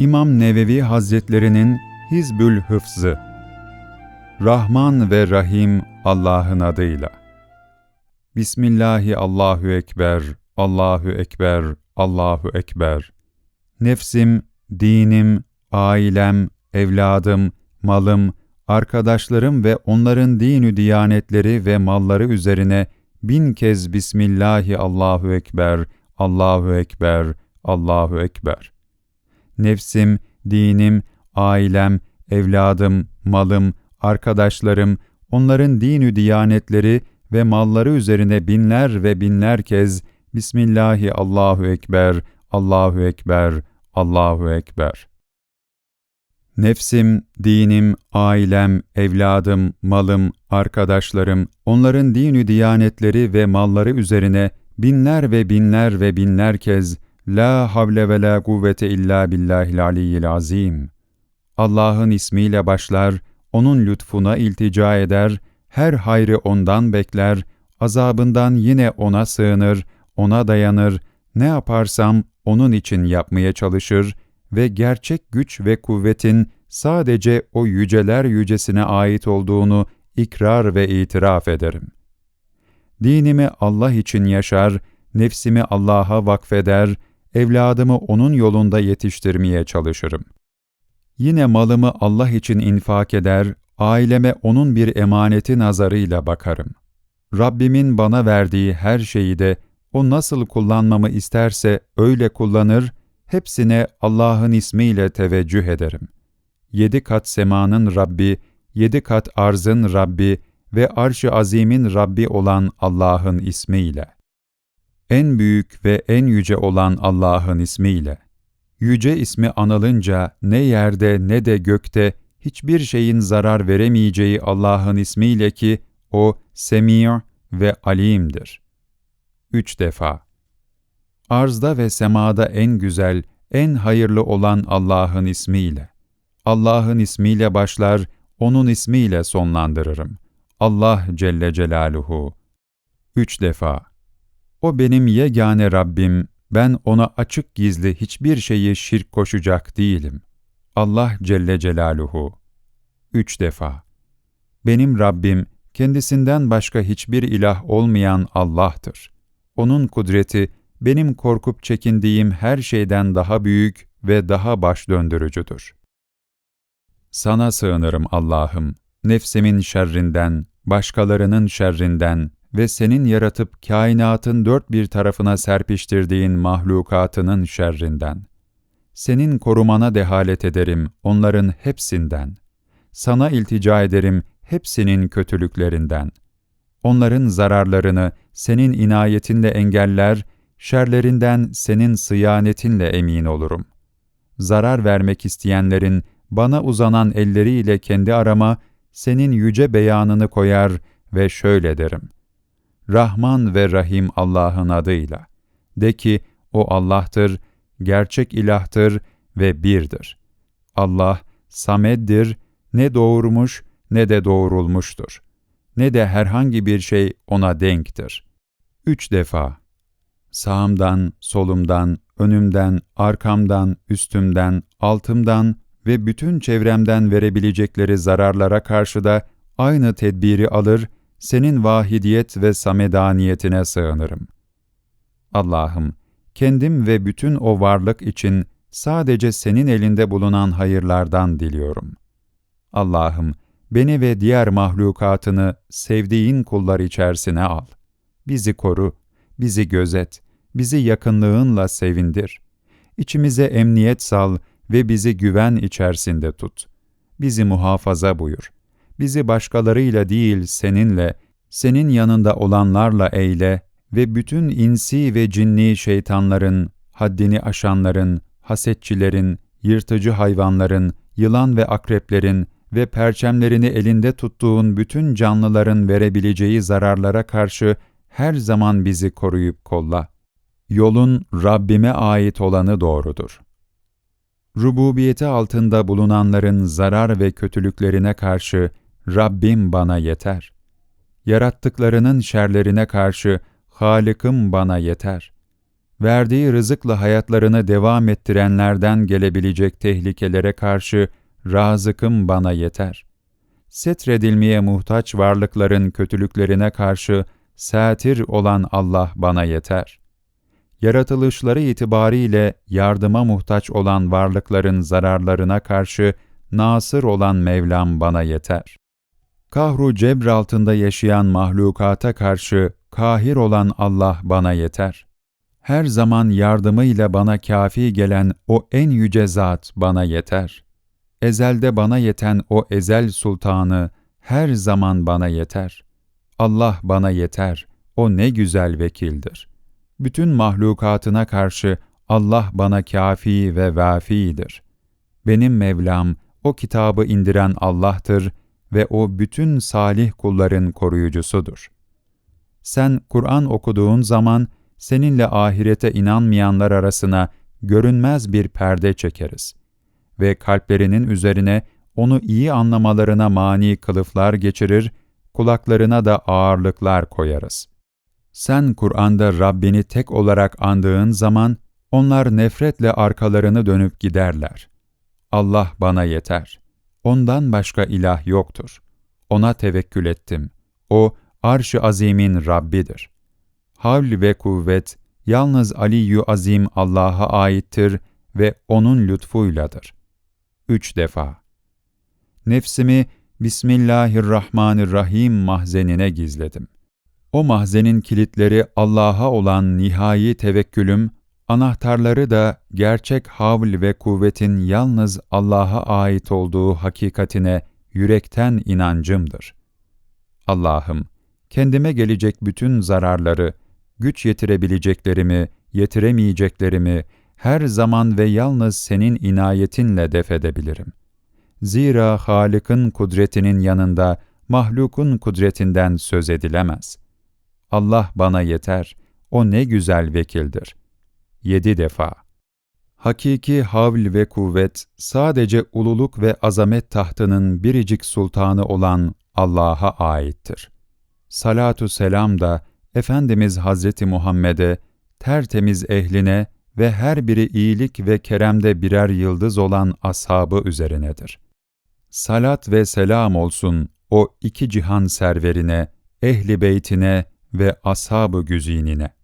İmam Nevevi Hazretlerinin Hizbül Hıfzı Rahman ve Rahim Allah'ın adıyla. Bismillahi Allahu Ekber, Allahu Ekber, Allahu Ekber. Nefsim, dinim, ailem, evladım, malım, arkadaşlarım ve onların dinü diyanetleri ve malları üzerine bin kez Bismillahi Allahu Ekber, Allahu Ekber, Allahu Ekber. Nefsim, dinim, ailem, evladım, malım, arkadaşlarım, onların dinü diyanetleri ve malları üzerine binler ve binler kez Bismillahi Allahu Ekber, Allahu Ekber, Allahu Ekber. Nefsim, dinim, ailem, evladım, malım, arkadaşlarım, onların dinü diyanetleri ve malları üzerine binler ve binler ve binler kez La havle ve la kuvvete illa billahil aliyyil azim. Allah'ın ismiyle başlar, onun lütfuna iltica eder, her hayrı ondan bekler, azabından yine ona sığınır, ona dayanır, ne yaparsam onun için yapmaya çalışır ve gerçek güç ve kuvvetin sadece o yüceler yücesine ait olduğunu ikrar ve itiraf ederim. Dinimi Allah için yaşar, nefsimi Allah'a vakfeder, evladımı O'nun yolunda yetiştirmeye çalışırım. Yine malımı Allah için infak eder, aileme O'nun bir emaneti nazarıyla bakarım. Rabbimin bana verdiği her şeyi de O nasıl kullanmamı isterse öyle kullanır, hepsine Allah'ın ismiyle teveccüh ederim. Yedi kat semanın Rabbi, yedi kat arzın Rabbi ve arş-ı azimin Rabbi olan Allah'ın ismiyle en büyük ve en yüce olan Allah'ın ismiyle. Yüce ismi anılınca ne yerde ne de gökte hiçbir şeyin zarar veremeyeceği Allah'ın ismiyle ki o Semi' ve Alim'dir. Üç defa. Arzda ve semada en güzel, en hayırlı olan Allah'ın ismiyle. Allah'ın ismiyle başlar, O'nun ismiyle sonlandırırım. Allah Celle Celaluhu. Üç defa. O benim yegane Rabbim, ben ona açık gizli hiçbir şeyi şirk koşacak değilim. Allah Celle Celaluhu. Üç defa. Benim Rabbim, kendisinden başka hiçbir ilah olmayan Allah'tır. Onun kudreti, benim korkup çekindiğim her şeyden daha büyük ve daha baş döndürücüdür. Sana sığınırım Allah'ım, nefsimin şerrinden, başkalarının şerrinden, ve senin yaratıp kainatın dört bir tarafına serpiştirdiğin mahlukatının şerrinden. Senin korumana dehalet ederim onların hepsinden. Sana iltica ederim hepsinin kötülüklerinden. Onların zararlarını senin inayetinle engeller, şerlerinden senin sıyanetinle emin olurum. Zarar vermek isteyenlerin bana uzanan elleriyle kendi arama, senin yüce beyanını koyar ve şöyle derim.'' Rahman ve Rahim Allah'ın adıyla. De ki, O Allah'tır, gerçek ilahtır ve birdir. Allah, Sameddir, ne doğurmuş ne de doğurulmuştur. Ne de herhangi bir şey ona denktir. Üç defa. Sağımdan, solumdan, önümden, arkamdan, üstümden, altımdan ve bütün çevremden verebilecekleri zararlara karşı da aynı tedbiri alır senin vahidiyet ve samedaniyetine sığınırım. Allah'ım, kendim ve bütün o varlık için sadece senin elinde bulunan hayırlardan diliyorum. Allah'ım, beni ve diğer mahlukatını sevdiğin kullar içerisine al. Bizi koru, bizi gözet, bizi yakınlığınla sevindir. İçimize emniyet sal ve bizi güven içerisinde tut. Bizi muhafaza buyur bizi başkalarıyla değil seninle, senin yanında olanlarla eyle ve bütün insi ve cinni şeytanların, haddini aşanların, hasetçilerin, yırtıcı hayvanların, yılan ve akreplerin ve perçemlerini elinde tuttuğun bütün canlıların verebileceği zararlara karşı her zaman bizi koruyup kolla. Yolun Rabbime ait olanı doğrudur. Rububiyeti altında bulunanların zarar ve kötülüklerine karşı Rabbim bana yeter. Yarattıklarının şerlerine karşı Halık'ım bana yeter. verdiği rızıkla hayatlarını devam ettirenlerden gelebilecek tehlikelere karşı razıkım bana yeter. Setredilmeye muhtaç varlıkların kötülüklerine karşı satir olan Allah bana yeter. Yaratılışları itibariyle yardıma muhtaç olan varlıkların zararlarına karşı nasır olan Mevlam bana yeter. Kahru cebr altında yaşayan mahlukata karşı kahir olan Allah bana yeter. Her zaman yardımıyla bana kafi gelen o en yüce zat bana yeter. Ezelde bana yeten o ezel sultanı her zaman bana yeter. Allah bana yeter, o ne güzel vekildir. Bütün mahlukatına karşı Allah bana kafi ve vafidir. Benim Mevlam, o kitabı indiren Allah'tır ve o bütün salih kulların koruyucusudur. Sen Kur'an okuduğun zaman seninle ahirete inanmayanlar arasına görünmez bir perde çekeriz ve kalplerinin üzerine onu iyi anlamalarına mani kılıflar geçirir, kulaklarına da ağırlıklar koyarız. Sen Kur'an'da Rabbini tek olarak andığın zaman onlar nefretle arkalarını dönüp giderler. Allah bana yeter. Ondan başka ilah yoktur. Ona tevekkül ettim. O, arş-ı azimin Rabbidir. Havl ve kuvvet, yalnız Aliyyü Azim Allah'a aittir ve O'nun lütfuyladır. Üç defa. Nefsimi Bismillahirrahmanirrahim mahzenine gizledim. O mahzenin kilitleri Allah'a olan nihai tevekkülüm, anahtarları da gerçek havl ve kuvvetin yalnız Allah'a ait olduğu hakikatine yürekten inancımdır. Allah'ım, kendime gelecek bütün zararları, güç yetirebileceklerimi, yetiremeyeceklerimi her zaman ve yalnız senin inayetinle def edebilirim. Zira Halık'ın kudretinin yanında mahlukun kudretinden söz edilemez. Allah bana yeter, o ne güzel vekildir. Yedi defa. Hakiki havl ve kuvvet sadece ululuk ve azamet tahtının biricik sultanı olan Allah'a aittir. Salatu selam da Efendimiz Hazreti Muhammed'e, tertemiz ehline ve her biri iyilik ve keremde birer yıldız olan ashabı üzerinedir. Salat ve selam olsun o iki cihan serverine, ehli beytine ve ashab-ı güzinine.